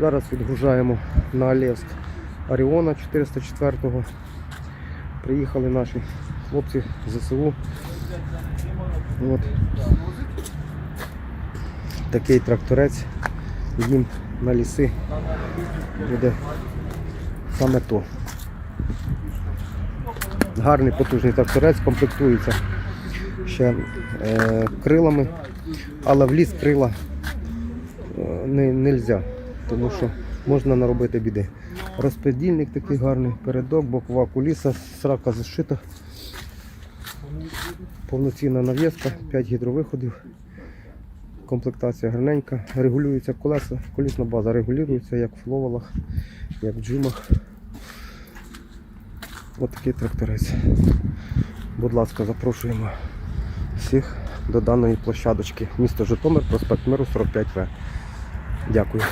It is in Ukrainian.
Зараз відгружаємо на Олевськ Оріона 404-го. Приїхали наші хлопці з ЗСУ. От. Такий тракторець. Їм на ліси буде саме то. Гарний потужний тракторець, комплектується ще е, крилами, але в ліс крила не можна, тому що можна наробити біди. Розподільник такий гарний, передок, бокова куліса, срака зашита, повноцінна нав'язка, 5 гідровиходів, комплектація гарненька, регулюються колеса, колісна база регулюється як в фловалах, як в джимах. Ось такий тракторець. Будь ласка, запрошуємо всіх до даної площадочки. Місто Житомир, проспект Миру 45В. Дякую.